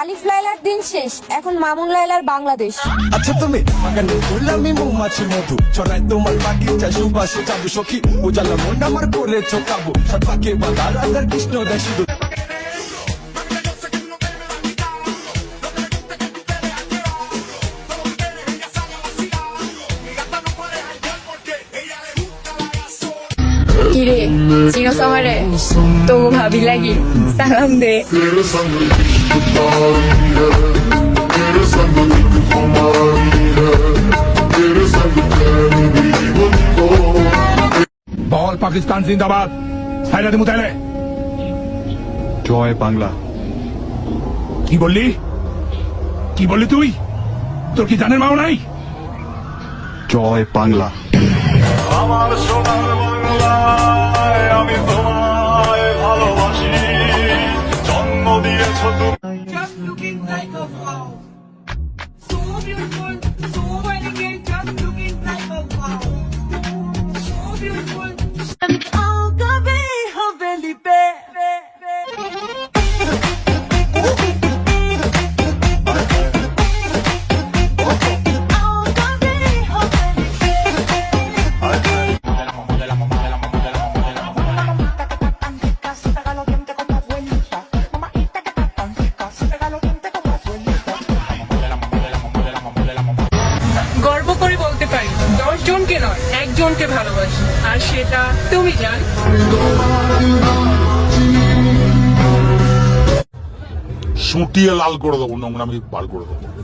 আলিফ লাইলার দিন শেষ, এখন মামুন লাইলার বাংলাদেশ। আচ্ছা তুমি, বাগানে গোলামি মৌমাছি মধু, ছড়াই তোমার বাগিচা সুবাসে যাব সখী। উজালা মন আমার করেছ কাবু সৎপাকে বা রাধার কৃষ্ণ দেয় কিরে চিনোস আমারে তো ভাবি লাগি সালাম দে. বল পাকিস্তান জিন্দাবাদ। হায়রা দিমু তাইলে। জয় বাংলা। কি বললি? কি বললি তুই? তোর কি জানের মাও নাই? জয় বাংলা। আমার সোনার বাংলায় আমি তোমায় ভালোবাসি জন্ম দিয়েছ তুমি just looking like a wow. So beautiful, so elegant, just looking like a wow. So beautiful. দশ জনকে নয়, একজনকে ভালোবাসি। আর সেটা তুমি জান। শুটিয়ে লাল করে দেবো, নোংরামি বার করে দেবো।